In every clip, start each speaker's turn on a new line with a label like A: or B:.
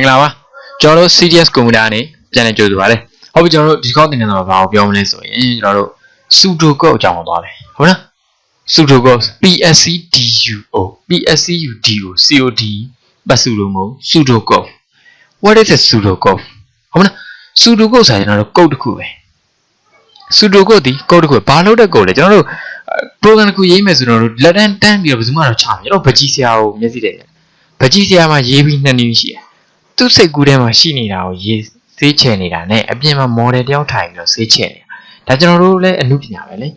A: င်္ဂလာပါကျွန်တော်တို့ CDS computer နဲ့ပြန်လည်ကြိုဆိုပါရစေဟုတ်ပြီကျွန်တော်တို့ဒီကောက်တင်နေတော့ဘာကိုပြောမလဲဆိုရင်ကျွန်တော်တို့ pseudocode အကြောင်းကိုသွားမယ်ဟုတ်လား pseudocode PSCDUO PSCUDO COD ပတ်စုလို့မဟုတ် pseudocode what is a pseudocode ဟုတ်မလား pseudocode ဆိုတာကျွန်တော်တို့ code တစ်ခုပဲ pseudocode ဒီ code တစ်ခုပဲဘာလို့တဲ့ code လဲကျွန်တော်တို့ program တစ်ခုရေးမယ်ဆိုတော့လက်တန်းတန်းပြီးတော့ဘယ်သူမှတော့ချမယ်ကျွန်တော်ဗကြီးဆရာကိုမျက်စိတည်းဗကြီးဆရာမှာရေးပြီးနှစ်နည်းရှိတယ် သူ့စိတ်ကူးထဲမှာရှိနေတာကိုရေးစေးချယ်နေတာနဲ့အပြင်မှာ model တယောက်ထိုင်ပြီးတော့စေးချယ်နေတာဒါကျွန်တော်တို့လည်းအမှုပညာပဲလေ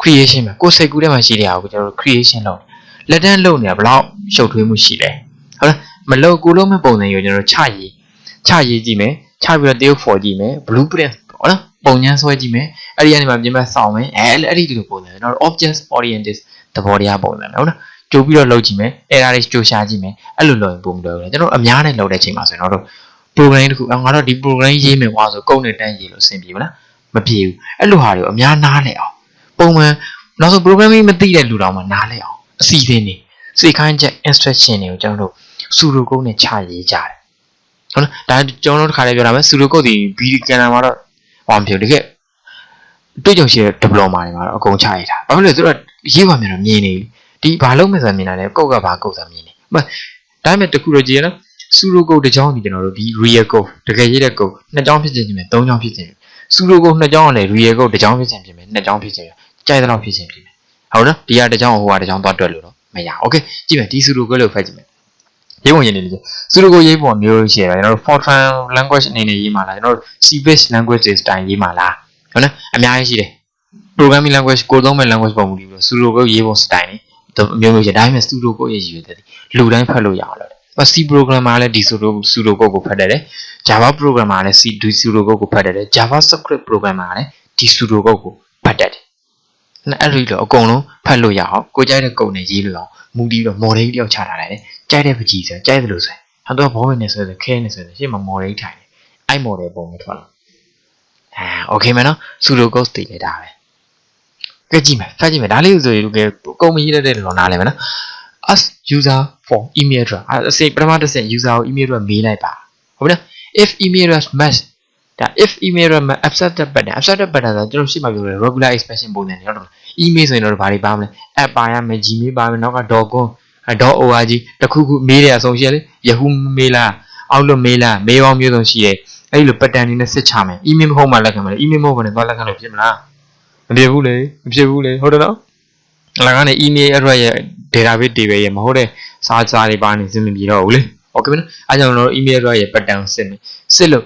A: creation ပဲကိုယ်စိတ်ကူးထဲမှာရှိတဲ့ဟာကိုကျွန်တော်တို့ creation လုပ်တယ်လက်တန်းလုပ်နေတာဘယ်လောက်ရှုပ်ထွေးမှုရှိလဲဟုတ်လားမလုပ်ကိုလုံးမဲ့ပုံစံကိုကျွန်တော်တို့ချရေးချရေးကြည့်မယ်ချပြီးတော့တရုပ်ဖော်ကြည့်မယ် blueprint ဟုတ်လားပုံညမ်းဆွဲကြည့်မယ်အဲ့ဒီကနေမှပြင်ပစောင့်မယ်အဲအဲ့ဒီလိုပုံစံကျွန်တော်တို့ object oriented သဘောတရားပုံစံဟုတ်လား ကြိုပြီးတော့လုပ်ကြည့်မယ် error တွေကြိုရှာကြည့်မယ်အဲ့လိုလုပ်ရင်ပုံမတော်ဘူးကျွန်တော်တို့အများနဲ့လုပ်တဲ့ချိန်မှာဆိုရင်တော့ program တစ်ခုငါတော့ဒီ program ရေးမယ်ကွာဆိုကုန်းနဲ့တန်းရေးလို့အဆင်ပြေမလားမပြေဘူးအဲ့လိုဟာတွေကိုအများနားလဲအောင်ပုံမှန်နောက်ဆုံး programming မသိတဲ့လူတော်မှနားလဲအောင်အစီအစဉ်တွေစိတ်ခိုင်းချက် instruction တွေကိုကျွန်တော်တို့ pseudo code နဲ့ချရေးကြတယ်ဟုတ်လားဒါကျွန်တော်တို့တစ်ခါလေးပြောတာမယ် pseudo code ဒီ BD scanner မှာတော့ဟောမဖြစ်တကယ်တွေ့ကြုံရှိတဲ့ diploma တွေမှာတော့အကုန်ချရေးတာဘာဖြစ်လို့လဲဆိုတော့ရေးပါမြန်တော့မြင်နေ ဒီဘာလုံးမဲ့ဆိုမြင်တာလဲကုတ်ကဘာကုတ်ဆိုမြင်နေမဒါပေမဲ့တခုတော့ကြည့်ရနော်ဆူရိုကုတ်တစ်ချောင်းဒီကျွန်တော်တို့ဒီ real ကုတ်တကယ်ရေးတဲ့ကုတ်နှစ်ချောင်းဖြစ်ခြင်းဖြစ်မယ်သုံးချောင်းဖြစ်ခြင်းဆူရိုကုတ်နှစ်ချောင်းကလည်း real ကုတ်တစ်ချောင်းဖြစ်ခြင်းဖြစ်မယ်နှစ်ချောင်းဖြစ်ခြင်းကြိုက်တဲ့လောက်ဖြစ်ခြင်းဖြစ်မယ်ဟုတ်နော်ဒီကတစ်ချောင်းဟိုကတစ်ချောင်းသွားတွက်လို့တော့မရ Okay ကြည့်မယ်ဒီဆူရိုကုတ်လို့ဖတ်ကြည့်မယ်ရေးပုံရင်းနေလို့ဆူရိုကုတ်ရေးပုံမျိုးရှိရတာကျွန်တော်တို့ Fortran language အနေနဲ့ရေးမှာလားကျွန်တော်တို့ C based language တွေ style ရေးမှာလားဟုတ်နော်အများကြီးရှိတယ် programming language ကိုသုံးမဲ့ language ပုံမူပြီးတော့ pseudo code ရေးပုံ style နေ မျိုးမျိုးရှိတယ်ဒါပေမဲ့ pseudo code ရေးရည်တယ်လူတိုင်းဖတ်လို့ရအောင်လို့ C programmer လည်းဒီ pseudo pseudo code ကိုဖတ်တယ် Java programmer လည်း C ဒီ pseudo code ကိုဖတ်တယ် JavaScript programmer လည်းဒီ pseudo code ကိုဖတ်တယ်အဲ့ဒီလိုအကုန်လုံးဖတ်လို့ရအောင်ကိုကြိုက်တဲ့ကုံနဲ့ရေးလို့အောင်မူတည်ပြီးတော့ model တယောက်ချထားလိုက်တယ်ကြိုက်တဲ့ပကြီးဆိုကြိုက်တယ်လို့ဆိုရင်ဟောတော့ဘောဝင်နေဆိုရင်ခဲနေဆိုရင်ရှေ့မှာ model ထိုင်တယ်အဲ့ model ပုံနဲ့ထွက်လာအာ okay မယ်နော် pseudo code တည်နေတာပဲ ကြည့်ကြည့်မယ်ဖတ်ကြည့်မယ်ဒါလေးဆိုရင်ကကုံမရေးတဲ့လောနားလဲမယ်နော် as user for email address အစိပထမတစ်ဆင့် user ကို email address မေးလိုက်ပါဟုတ်ပြီလား if email address match ဒါ if email address match accepted button accepted button ဆိုတော့ကျွန်တော်ရှင်းပြပြောတယ် regular expression ပုံစံတွေဟုတ်တယ် email ဆိုရင်တော့ဘာတွေပါမလဲ app ပါရမယ် gmail ပါမယ်နောက်က .com .org တခုခုမေးတဲ့အဆုံးရှိရလေ yahoo မေးလား outlook မေးလား mail ပေါင်းမျိုးစုံရှိတယ်အဲ့လို pattern တွေနဲ့စစ်ချမယ် email မဟုတ်မှလက်ခံမယ် email မဟုတ်ဘဲနဲ့သွားလက်ခံလို့ဖြစ်မလား မဖြစ်ဘူးလေမဖြစ်ဘူးလေဟုတ်တယ်နော်အလကားနဲ့ email address ရဲ့ database တွေပဲရမဟုတ်တဲ့စာချာတွေပါနေစဉ်မပြီးတော့ဘူးလေဟုတ်ကဲ့မနော်အဲကြောင့်ကျွန်တော်တို့ email address ရဲ့ pattern စစ်မယ်စစ်လို့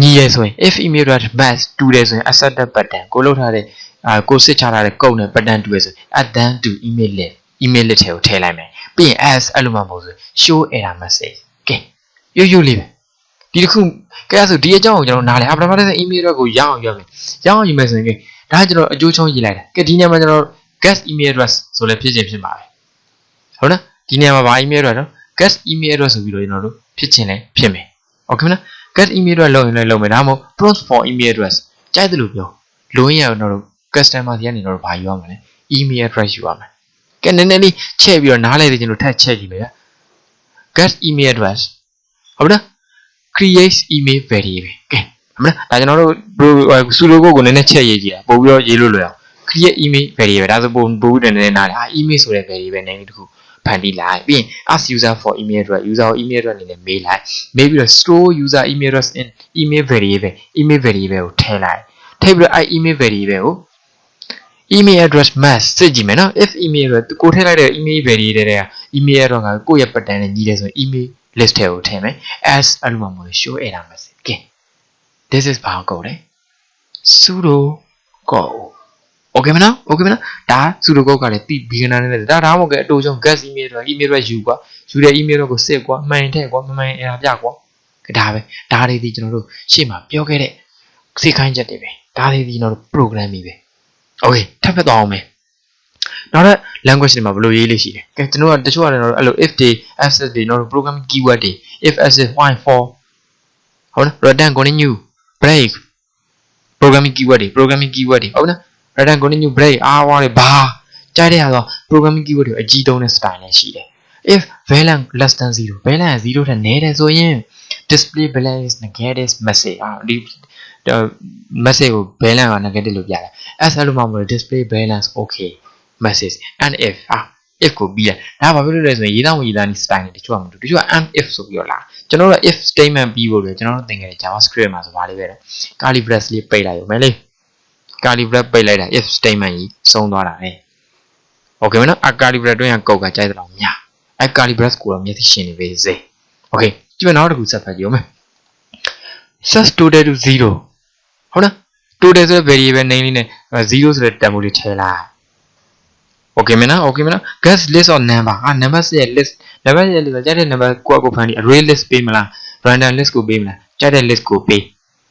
A: ညီရယ်ဆိုရင် if email address match to တယ်ဆိုရင် accepted pattern ကိုလောက်ထားတဲ့အာကိုစစ်ချထားတဲ့ကုတ်နဲ့ pattern to ရယ်ဆိုရင် add them to email list email list ထဲကိုထည့်လိုက်မယ်ပြီးရင် as အဲ့လိုမှမဟုတ်ဆို show error message ကဲရွရွလေးပဲဒီတစ်ခုကဲဆိုဒီအကြောင်းကိုကျွန်တော်နားလဲအပထမတစ်ဆင့် email address ကိုရအောင်ရမယ်ရအောင်ယူမယ်ဆိုရင် ဒါကျွန်တော်အကျိုးချုံးရေးလိုက်တာကဲဒီညမှာကျွန်တော် guest email address ဆိုလည်းဖြစ်ခြင်းဖြစ်ပါပဲဟုတ်နော်ဒီနေရာမှာဗာ email address နော် guest email address ဆိုပြီးတော့ကျွန်တော်တို့ဖြစ်ခြင်းလည်းဖြစ်မယ်โอเคမလား guest email address လုပ်ရင်လည်းလုပ်မယ်ဒါမှမဟုတ် prompt for email address ကြိုက်တယ်လို့ပြောလိုရအောင်တော့ customer စီကနေတော့ဗာယူရမှာလဲ email address ယူရမှာကဲနည်းနည်းလေးချဲ့ပြီးတော့နားလဲတယ်ကျွန်တော်ထပ်ချဲ့ကြည့်မယ် guest email address ဟုတ်လား create email variable ကဲ ဟုတ်လားဒါကျွန်တော်တို့ pseudo code ကိုနည်းနည်းချဲ့ရေးကြည့်တာပို့ပြီးတော့ရေးလို့လွယ်အောင် create email variable ဒါဆိုပုံပို့ပြီးတော့နည်းနည်းနားတယ်အာ email ဆိုတဲ့ variable name တခုဖန်တီးလိုက်ပြီးရင် ask user for email address user ကို email address အနေနဲ့မေးလိုက်မေးပြီးတော့ store user email address in email variable email variable ကိုထည့်လိုက်ထည့်ပြီးတော့အဲ email variable ကို email address match စစ်ကြည့်မယ်နော် if email address ကိုထည့်လိုက်တဲ့ email variable တွေက email address ကကိုယ့်ရဲ့ pattern နဲ့ညီတယ်ဆိုရင် email list ထဲကိုထည့်မယ် as အဲ့လိုမှမဟုတ် show error message ကဲ this is ဘာကိုလဲ sudo code okay မနော် okay မနော်ဒါ sudo code ကလည်းပြီး beginner နဲ့ဒါဒါမှမဟုတ်အတူဆုံး guest email တွေ email တွေယူကွာယူတဲ့ email တွေကိုစစ်ကွာမှန်တဲ့ကွာမမှန် error ပြကွာဒါပဲဒါတွေဒီကျွန်တော်တို့ရှေ့မှာပြောခဲ့တဲ့စိတ်ခိုင်းချက်တွေပဲဒါတွေဒီကျွန်တော်တို့ program တွေပဲ okay ထပ်ဖက်သွားအောင်မယ်နောက်တဲ့ language တွေမှာဘယ်လိုရေးလို့ရှိလဲကဲကျွန်တော်ကတချို့ကတော့အဲ့လို if တွေ access တွေကျွန်တော်တို့ program keyword တွေ if access while for ဟုတ်နော် return continue break programming keyword တွေ programming keyword တွေဟုတ်နော် return continue break အားဝါတွေဘာကြိုက်တဲ့ဟာဆို programming keyword တွေအကြီးတုံးတဲ့ style နဲ့ရှိတယ် if value less than 0 value 0ထက်နည်းတယ်ဆိုရင် display balance negative message အာဒီ message ကို balance က negative လို့ပြတယ်အဲ့ဒါလို့မှမလို့ display balance okay message and if အာ if ကိုပြီးတယ်ဒါဘာဖြစ်လို့လဲဆိုရင်ရေးသားဝင်ရေးသားနည်း style တွေတချို့ကမတူတချို့က and if ဆိုပြီးတော့လာကျွန်တော်တို့ if statement ပြီးဖို့လေကျွန်တော်တို့သင်ခဲ့တဲ့ JavaScript မှာဆိုပါလေးပဲ curly brace လေးပိတ်လိုက်ရုံပဲလေ curly brace ပိတ်လိုက်တာ if statement ကြီးဆုံးသွားတာပဲ okay မနော်အ curly brace တွင်းကကုတ်ကကြိုက်တဲ့လောက်များအ curly brace ကိုတော့မျက်စိရှင်းနေပဲစေ okay ကြည့်မနောက်တစ်ခုဆက်ဖတ်ကြည့်အောင်မယ် set total to 0ဟုတ်လား total ဆိုတဲ့ variable name လေးနဲ့0ဆိုတဲ့တန်ဖိုးလေးထည့်လိုက် okay မနော် okay မနော် guess list or number ဟာ number ရဲ့ list number ရဲ့ list ကြတဲ့ number ကိုယ့်အကိုဖန်ပြီး array list ပေးမလား random list ကိုပေးမလားကြတဲ့ list ကိုပေး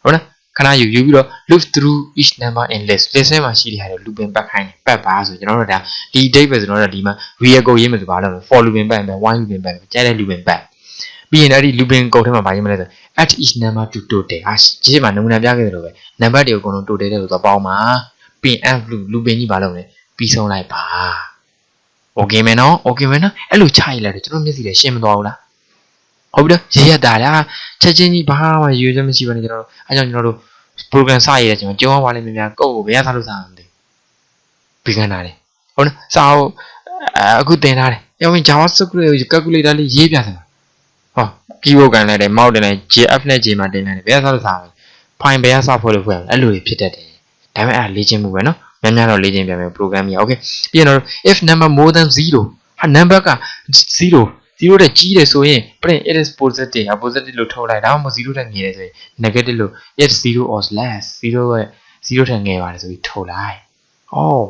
A: ဟုတ်လားခဏယူယူပြီးတော့ loop through each number in list list ထဲမှာရှိတဲ့ဟာတွေ looping ပတ်ခိုင်းတယ်ပတ်ပါဆိုကျွန်တော်တို့ဒါဒီ date ပဲကျွန်တော်တို့ဒီမှာ vehicle ရေးမယ်ဆိုပါလို့ for looping ပတ်မယ် while looping ပတ်မယ်ကြတဲ့ looping ပတ်ပြီးရင်အဲ့ဒီ looping code ထဲမှာဗာရေးမလဲဆို at each number to total ဟာဒီချိန်မှာနမူနာပြခဲ့တယ်လို့ပဲ number တွေကိုအကုန်လုံး total တဲ့လို့တော့ပေါင်းပါပြီးရင် app loop looping ကြီးပါလို့လဲ ပြီးဆုံးလိုက်ပါ okay မယ်နော် okay မယ်နော်အဲ့လိုချရလိုက်တယ်ကျွန်တော်မျက်စိလည်းရှင်းမသွားဘူးလားဟုတ်ပြီလားရရတာလားချက်ချင်းကြီးဘာမှရွေးချက်မရှိဘဲနဲ့ကျွန်တော်တို့အဲကြောင့်ကျွန်တော်တို့ program စရတဲ့ချိန်မှာကျောင်းသွားလိမ့်မယ်များကိုယ့်ကိုဘယ်ရစားလို့စားမှာမသိပြီးခဏတာလေဟုတ်နော်စာအုပ်အခုတင်ထားတယ်ရောဝင် JavaScript ကို calculator လေးရေးပြစမ်းဟော keyboard ကန်လိုက်တယ် mouse တင်လိုက် JF နဲ့ J မှာတင်လိုက်တယ်ဘယ်ရစားလို့စားမှာ file ဘယ်ရစားဖို့လို့ဖွဲ့အဲ့လိုဖြစ်တတ်တယ်ဒါပေမဲ့အဲ့လေ့ကျင့်မှုပဲနော် များများတော့လေ့ကျင့်ပြန်မယ် program ကြီး okay ပြီးရင်တော့ if number more than 0ဟာ number က0 0တဲ့ကြီးတယ်ဆိုရင် print it is positive ဟာ positive လို့ထုတ်လိုက်ဒါမှမဟုတ်0တဲ့ငယ်တယ်ဆိုရင် negative လို့ if 0 or less 0ရဲ့0ထက်ငယ်ပါတယ်ဆိုပြီးထုတ်လိုက် oh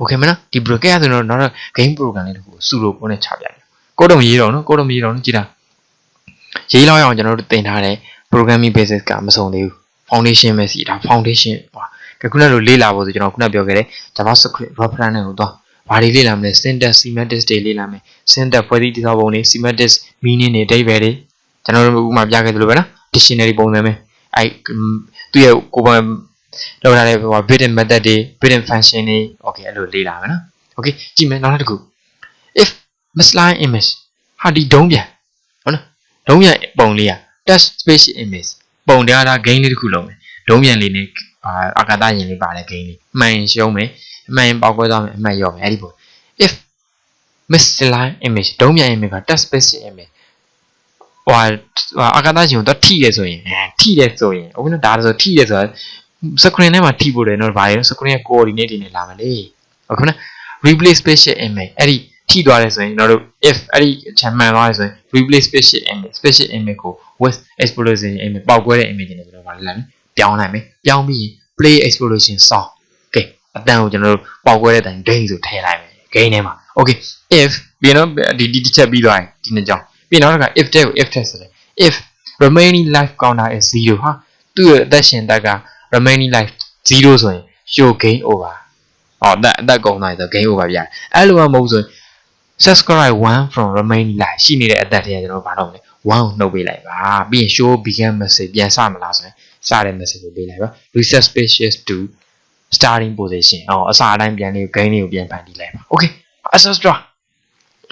A: okay မနော်ဒီ broker ဆိုတော့နောက်တော့ game program လေးတခုစုလို့ကိုနဲ့ချပြတယ်ကိုတော့မရေးတော့နော်ကိုတော့မရေးတော့နော်ကြည်လားရေးလောက်အောင်ကျွန်တော်တို့သင်ထားတဲ့ programming basics ကမဆုံးသေးဘူး foundation ပဲစီဒါ foundation ဟော ခုနလိုလေ့လာဖို့ဆိုကျွန်တော်ခုနပြောခဲ့တဲ့ JavaScript reference တွေကိုသွားဘာတွေလေ့လာမလဲ syntax semantics တွေလေ့လာမယ် syntax ဖွဲ့စည်းတည်ဆောက်ပုံတွေ semantics meaning တွေအဓိပ္ပာယ်တွေကျွန်တော်တို့ဥပမာပြခဲ့သလိုပဲနော် dictionary ပုံစံပဲအဲသူ့ရဲ့ကိုယ်ပိုင်လောက်ထားတဲ့ဟို built-in method တွေ built-in function တွေ okay အဲ့လိုလေ့လာမယ်နော် okay ကြည့်မယ်နောက်တစ်ခု if misline image ဟာဒီဒုံးပြန်ဟုတ်နော်ဒုံးပြန်ပုံလေးอ่ะ touch space image ပုံတရားတာ gain လေးတစ်ခုလုံးမယ်ဒုံးပြန်လေးနဲ့ အာအာကာသယင်လေးပါတယ် gain လေးမှန်ရင်ရှုံးမယ်အမှန်ရင်ပေါက်ကွဲသွားမယ်အမှန်ရော့မယ်အဲ့ဒီပုံ if misline image ဒုံးပြန် image က touch space image ဟိုအာကာသရှင်ကိုတော့ထိတယ်ဆိုရင်ထိတယ်ဆိုရင်ဟုတ်နော်ဒါဆိုထိတယ်ဆိုတော့ screen ထဲမှာထိဖို့တယ်နော်ဘာလဲ screen ရဲ့ coordinate တွေနဲ့လာမယ်လေဟုတ်နော် replace spatial image အဲ့ဒီထိသွားတယ်ဆိုရင်ကျွန်တော်တို့ if အဲ့ဒီချမ်းမှန်သွားတယ်ဆိုရင် replace spatial image spatial image ကို with explosion image ပေါက်ကွဲတဲ့ image တွေနဲ့ကျွန်တော်ဗာလိုက်လိုက် ပြောင်းလိုက်မယ်ပြောင်းပြီး play explosion sound ကဲအတန်ကိုကျွန်တော်တို့ပေါက်ကွဲတဲ့အတိုင်း gain ဆိုထည့်လိုက်မယ် gain ထဲမှာ okay if ပြီးတော့ဒီဒီတစ်ချက်ပြီးသွားရင်ဒီနှစ်ကြောင်းပြီးနောက်တစ်ခါ if တဲ့ကို if ထည့်ဆိုတယ် if remaining life counter is 0ဟာသူ့ရဲ့အသက်ရှင်တက်က remaining life 0ဆိုရင် show gain over ဟောအသက်အသက်ကုန်သွားရင်ဆို gain over ပြရတယ်အဲ့လိုမှမဟုတ်ဆိုရင် subscribe 1 from remaining life ရှိနေတဲ့အသက်တွေကကျွန်တော်ဘာလုပ်မလဲ1ကိုနှုတ်ပေးလိုက်ပါပြီးရင် show begin message ပြန်စမလားဆိုရင် စတဲ့ message ကိုပေးလိုက်ပါ reset spaces to starting position ဟောအစအတိုင်းပြန်လေး gain လေးကိုပြန်ဖန်တီးလိုက်ပါ okay access draw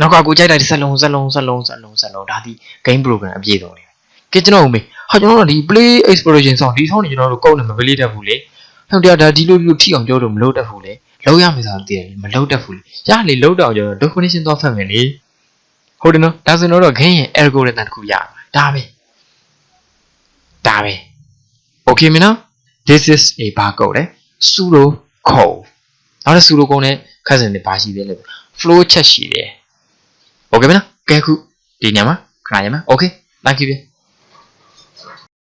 A: နောက်ကကိုကြိုက်တဲ့စက်လုံးစက်လုံးစက်လုံးစက်လုံးစက်လုံးဒါဒီ game program အပြည့်စုံနေကဲကျွန်တော်မေးဟာကျွန်တော်တို့ဒီ play exploration song ဒီ song တွေကျွန်တော်တို့ကုန်းနေမ play တတ်ဘူးလေဟုတ်တယ်ဒါဒီလိုလိုထိအောင်ပြောလို့မလုပ်တတ်ဘူးလေလောက်ရမယ်ဆိုတော့တည်တယ်မလောက်တတ်ဘူးလေရလေလောက်တော့ကျွန်တော် definition သွားဖတ်မယ်လေဟုတ်တယ်နော်ဒါဆိုတော့ game ရဲ့ algorithm တစ်ခုရမှာဒါပဲဒါပဲ okay မနော် this is a barcode လေ pseudo code နောက်တဲ့ pseudo code နဲ့ခက်စင်တွေပါရှိသေးတယ် flow ချက်ရှိတယ် okay မနော်ကဲခုဒီညမှာခဏညမှာ okay thank you